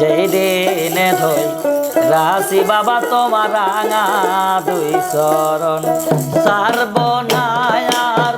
যেই দিনে ধৈ রাশি বাবা তোমার রাঙা দুই শরণ সার্বনায়ার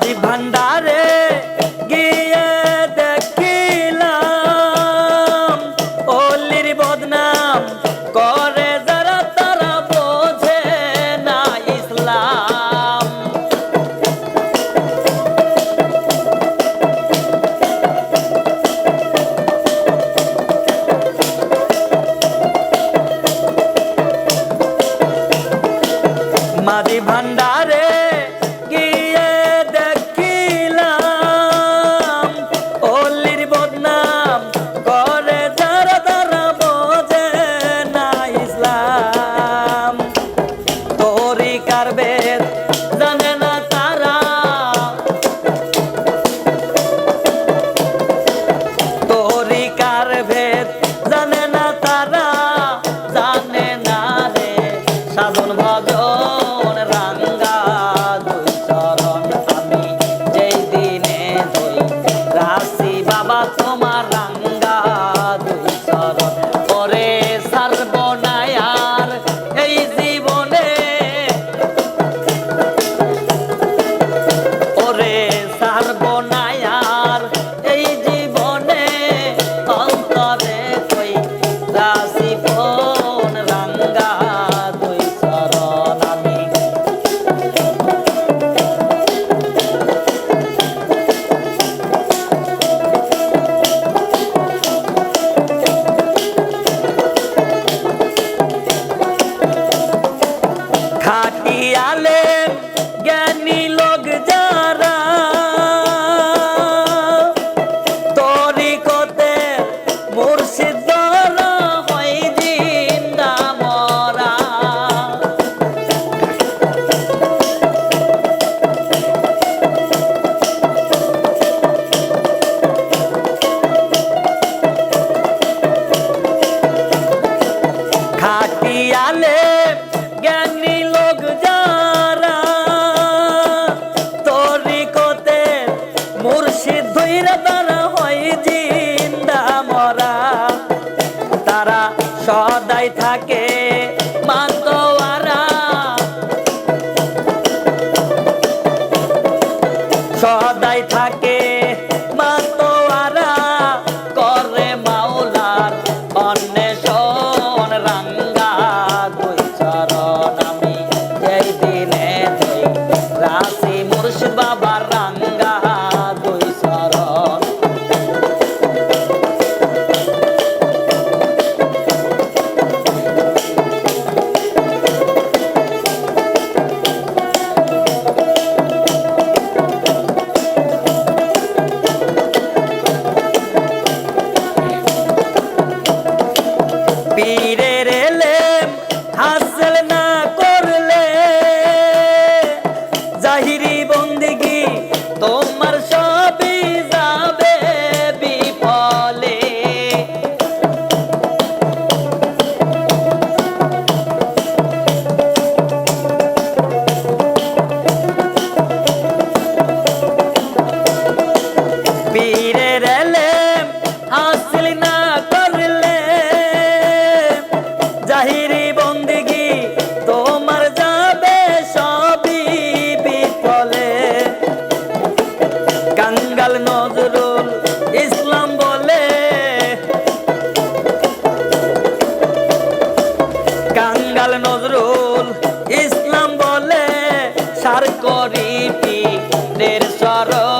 शादी भंडारे। সদাই থাকে। donde নীতিদের স্বরূপ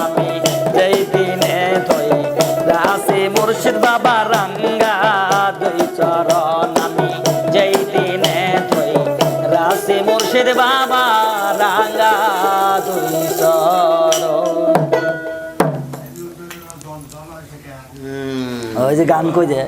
ওই গান কই যে